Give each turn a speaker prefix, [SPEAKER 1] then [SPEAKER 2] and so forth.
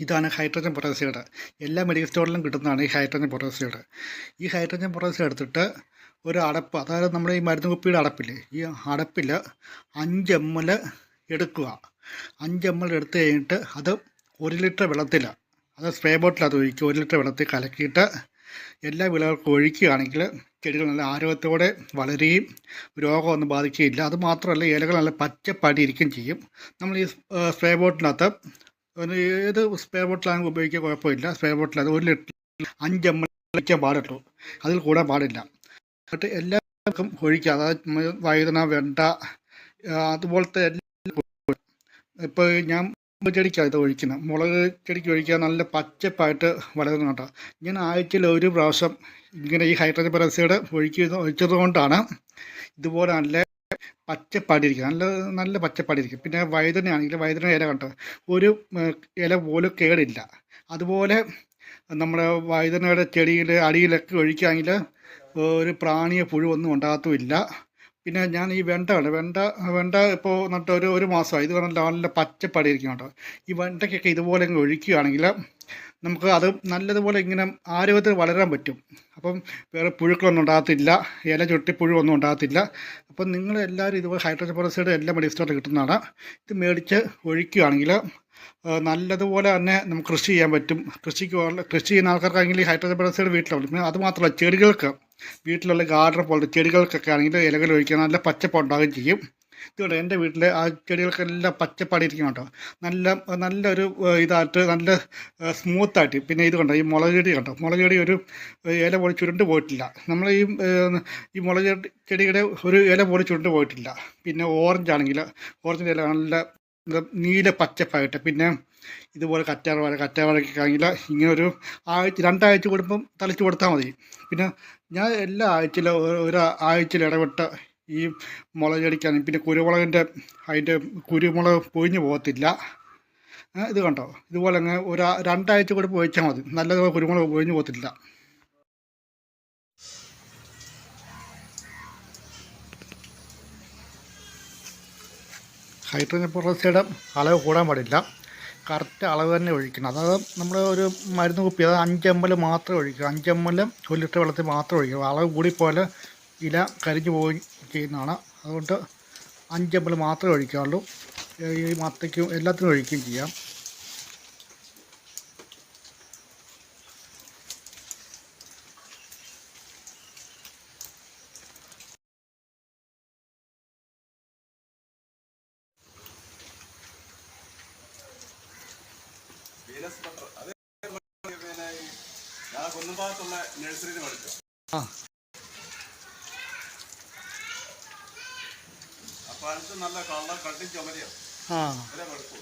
[SPEAKER 1] ഇതാണ് hydrogen peroxide എല്ലാ medical സ്റ്റോറിലും കിട്ടുന്നതാണ് ഈ ഹൈഡ്രജൻ പെറോക്സൈഡ് ഈ ഹൈഡ്രജൻ പെറോക്സൈഡ് എടുത്തിട്ട് ഒരു അടപ്പ് അതായത് നമ്മുടെ ഈ മരുന്ന് കുപ്പിയുടെ അടപ്പില്ലേ ഈ അടപ്പിൽ അഞ്ച് എം എൽ എടുക്കുക. അഞ്ച് എം എൽ എടുത്ത് കഴിഞ്ഞിട്ട് അത് ഒരു ലിറ്റർ വെള്ളത്തിൽ അത് സ്പ്രേ ബോട്ടിൽ അത് ഒഴിക്കുക. ഒരു ലിറ്റർ വെള്ളത്തിൽ കലക്കിയിട്ട് എല്ലാ വിളകൾക്കും ഒഴിക്കുകയാണെങ്കിൽ ചെടികൾ നല്ല ആരോഗ്യത്തോടെ വളരുകയും രോഗമൊന്നും ബാധിക്കുകയില്ല. അത് മാത്രമല്ല ഇലകൾ നല്ല പച്ചപ്പടിയിരിക്കുകയും ചെയ്യും. നമ്മൾ ഈ സ്പ്രേ ബോട്ടിനകത്ത് ഒരു ഏത് സ്പ്രേ ബോട്ടിലാണെങ്കിൽ ഉപയോഗിക്കാൻ കുഴപ്പമില്ല. സ്പ്രേ ബോട്ടിൽ അത് ഒരു ലിറ്റർ അഞ്ച് എം എൽ ഒഴിക്കാൻ പാടുള്ളൂ അതിൽ കൂടാൻ പാടില്ല. എന്നിട്ട് എല്ലാവർക്കും ഒഴിക്കുക അതായത് വൈദന വെണ്ട അതുപോലത്തെ എല്ലാ ഇപ്പോൾ ഞാൻ ചെടിക്കാണ് ഇത് ഒഴിക്കുന്നത്. മുളക് ചെടിക്ക് ഒഴിക്കുക നല്ല പച്ചപ്പായിട്ട് വളരുന്നുണ്ട് ഞാൻ ആഴ്ചയിൽ ഒരു പ്രാവശ്യം ഇങ്ങനെ ഈ ഹൈഡ്രജൻ പെറോക്സൈഡ് ഒഴിക്കുന്ന ഒഴിച്ചത് കൊണ്ടാണ് ഇതുപോലെ നല്ല പച്ചപ്പാടിയിരിക്കും നല്ല നല്ല പച്ചപ്പാടിയിരിക്കും പിന്നെ വഴുതനയാണെങ്കിൽ വഴുതന ഇല കണ്ടോ? ഒരു ഇല പോലും കേടില്ല. അതുപോലെ നമ്മുടെ വഴുതനയുടെ ചെടിയിൽ അടിയിലൊക്കെ ഒഴിക്കുകയാണെങ്കിൽ ഒരു പ്രാണിയെ പുഴു ഒന്നും ഉണ്ടാകത്തുമില്ല. പിന്നെ ഞാൻ ഈ വെണ്ട ഉണ്ട് വെണ്ട വെണ്ട ഇപ്പോൾ നട്ട് ഒരു ഒരു മാസമായി. ഇത് നല്ല നല്ല പച്ചപ്പടിയിരിക്കും കേട്ടോ. ഈ വെണ്ടയ്ക്കൊക്കെ ഇതുപോലെ അങ്ങ് ഒഴിക്കുകയാണെങ്കിൽ നമുക്ക് അത് നല്ലതുപോലെ ഇങ്ങനെ ആരോഗ്യത്തിൽ വളരാൻ പറ്റും. അപ്പം വേറെ പുഴുക്കളൊന്നും ഉണ്ടാകത്തില്ല. ഇല ചുട്ടി പുഴുവൊന്നും ഉണ്ടാകത്തില്ല. അപ്പം നിങ്ങൾ എല്ലാവരും ഇതുപോലെ ഹൈഡ്രോജൻ പെറോക്സൈഡ് എല്ലാം സ്റ്റോറിൽ കിട്ടുന്നതാണ്. ഇത് മേടിച്ച് ഒഴിക്കുകയാണെങ്കിൽ നല്ലതുപോലെ തന്നെ നമുക്ക് കൃഷി ചെയ്യാൻ പറ്റും. കൃഷിക്ക് കൃഷി ചെയ്യുന്ന ആൾക്കാർക്കാണെങ്കിൽ ഹൈഡ്രോജൻ പെറോക്സൈഡ് വീട്ടിലുണ്ട്. അത് മാത്രമല്ല ചെടികൾക്ക് വീട്ടിലുള്ള ഗാർഡൻ പോലത്തെ ചെടികൾക്കൊക്കെ ആണെങ്കിൽ ഇലകൾ ഒഴിക്കാൻ നല്ല പച്ചപ്പ് ഉണ്ടാകുകയും ചെയ്യും. ഇതുകൊണ്ട് എന്റെ വീട്ടിൽ ആ ചെടികൾക്കെല്ലാം പച്ചപ്പാടിയിരിക്കും കേട്ടോ. നല്ല നല്ലൊരു ഇതായിട്ട് നല്ല സ്മൂത്തായിട്ട്. പിന്നെ ഇത് കണ്ടോ ഈ മുളക് ചെടി കണ്ടോ? മുളക് ചെടി ഒരു ഇല പോലെ ചുരുണ്ട് പോയിട്ടില്ല. നമ്മൾ ഈ ഈ മുളക് ചെടി- ചെടിയുടെ ഒരു ഇല പോലെ ചുരുണ്ട് പോയിട്ടില്ല. പിന്നെ ഓറഞ്ച് ആണെങ്കിൽ ഓറഞ്ചിന്റെ ഇല നല്ല നീല പച്ചപ്പായിട്ട്. പിന്നെ ഇതുപോലെ കറ്റാർവാഴ കറ്റാർവാഴയ്ക്ക് കാണില്ല ഇങ്ങനെ ഒരു ആഴ്ച രണ്ടാഴ്ച കൂടുമ്പം തളിച്ച് കൊടുത്താൽ മതി. പിന്നെ ഞാൻ എല്ലാ ആഴ്ചയിലും ഒരു- ആഴ്ചയിൽ ഇടവിട്ട് ഈ മുളക് ചെടിക്കാണ്. പിന്നെ കുരുമുളകിന്റെ അതിന്റെ കുരുമുളക് പൊഴിഞ്ഞു പോകത്തില്ല. ഇത് കണ്ടോ? ഇതുപോലെ അങ്ങ് ഒരു രണ്ടാഴ്ച കൂടെ ഒഴിച്ചാൽ മതി. നല്ലതുപോലെ കുരുമുളക് പൊഴിഞ്ഞു പോകത്തില്ല. ഹൈഡ്രജൻ പെറോക്സൈഡ് അളവ് കൂടാൻ പാടില്ല. കറക്റ്റ് അളവ് തന്നെ ഒഴിക്കണം. അതായത് നമ്മൾ ഒരു മരുന്ന് കുപ്പി അതായത് അഞ്ച് എം എൽ മാത്രം ഒഴിക്കുക അഞ്ച് എം എൽ ഒരു ലിറ്റർ വെള്ളത്തിൽ മാത്രം ഒഴിക്കുക അളവ് കൂടിപ്പോയാൽ ഇല കരിഞ്ഞു പോവുകയും ചെയ്യുന്നതാണ്. അതുകൊണ്ട് അഞ്ച് എം എൽ മാത്രമേ ഒഴിക്കാറുള്ളൂ ഈ മത്തയ്ക്കും എല്ലാത്തിനും ഒഴിക്കുകയും ചെയ്യാം.
[SPEAKER 2] ബട്ടർ അത് പിന്നെ ഞാൻ കുന്നമ്പാകത്തുള്ള നഴ്സറിയിൽ പഠിച്ചു
[SPEAKER 1] ആ.
[SPEAKER 2] അപ്പൊ അടുത്ത് നല്ല കളർ കട്ടി ചുമരിയാണ്
[SPEAKER 1] ആ.
[SPEAKER 2] പഠിച്ചു